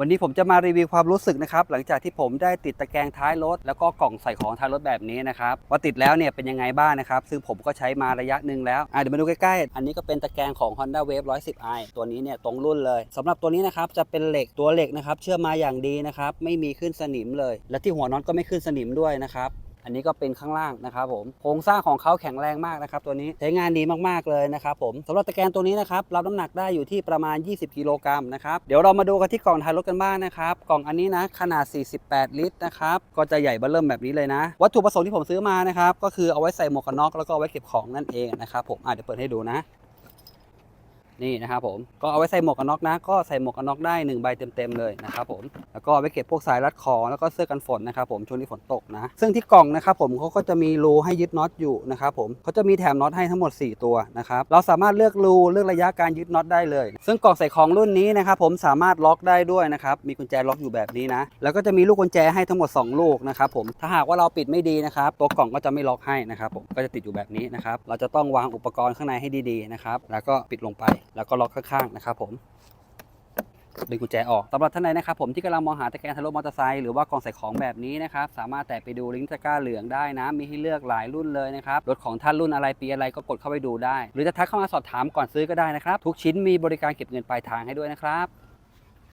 วันนี้ผมจะมารีวิวความรู้สึกนะครับหลังจากที่ผมได้ติดตะแกรงท้ายรถแล้วก็กล่องใส่ของท้ายรถแบบนี้นะครับว่าติดแล้วเนี่ยเป็นยังไงบ้างนะครับซึ่งผมก็ใช้มาระยะหนึ่งแล้วเดี๋ยวมาดูใกล้ๆ อันนี้ก็เป็นตะแกรงของ Honda Wave 110i ตัวนี้เนี่ยตรงรุ่นเลยสำหรับตัวนี้นะครับจะเป็นเหล็กตัวเหล็กนะครับเชื่อมมาอย่างดีนะครับไม่มีขึ้นสนิมเลย และที่หัวน็อตก็ไม่ขึ้นสนิมด้วยนะครับ อันนี้ก็เป็นข้างล่างนะครับผมโครงสร้างของเขาแข็งแรงมากนะครับตัวนี้ใช้งานดีมากๆเลยนะครับผมสำหรับตะแกรงตัวนี้นะครับรับน้ำหนักได้อยู่ที่ประมาณ 20 กิโลกรัมนะครับเดี๋ยวเรามาดูกันที่กล่องท้ายรถกันบ้างนะครับกล่องอันนี้นะขนาด 48 ลิตรนะครับก็จะใหญ่เบ้อเริ่มแบบนี้เลยนะ วัตถุประสงค์ที่ผมซื้อมานะครับก็คือเอาไว้ใส่หมวกกันน็อกแล้วก็เอาไว้เก็บของนั่นเองนะครับผมอะเดี๋ยวเปิดให้ดูนะ นี่นะครับผมก็เอาไว้ใส่หมวกกันน็อกนะ ก็ใส่หมวกกันน็อกได้1ใบเต็มๆเลยนะครับผมแล้วก็เอาไว้เก็บพวกสายรัดคอแล้วก็เสื้อกันฝนนะครับผมช่วงนี้ฝนตกนะ ซึ่งที่กล่องนะครับผมเขาก็จะมีรูให้ยึดน็อตอยู่นะครับผมเขาจะมีแถมน็อตให้ทั้งหมด 4 ตัวนะครับเราสามารถเลือกรูเลือกระยะการยึดน็อตได้เลย ซึ่งกล่องใส่ของรุ่นนี้นะครับผมสามารถล็อกได้ด้วยนะครับมีกุญแจล็อกอยู่แบบนี้นะ แล้วก็จะมีลูกกุญแจให้ทั้งหมด 2 ลูกนะครับผมถ้าหากว่าเราปิดไม่ดีนะครับตัวกล่องก็จะไม่ล็อกให้นะครับผมก็จะติดอยู่แบบนี้นะครับเราจะต้องวางอุปกรณ์ข้างในให้ดีๆนะครับแล้วก็ปิดลงไปแล้วก็ล็อกข้างๆนะครับผมดึงกุญแจออกสำหรับท่านใดนะครับผมที่กำลังมองหาตะแกรงทะลุมอเตอร์ไซค์หรือว่ากล่องใส่ของแบบนี้นะครับสามารถแตะไปดูลิงก์ตะกร้าเหลืองได้นะ มีให้เลือกหลายรุ่นเลยนะครับรถของท่านรุ่นอะไรปีอะไรก็กดเข้าไปดูได้ หรือจะทักเข้ามาสอบถามก่อนซื้อก็ได้นะครับ ทุกชิ้นมีบริการเก็บเงินปลายทางให้ด้วยนะครับ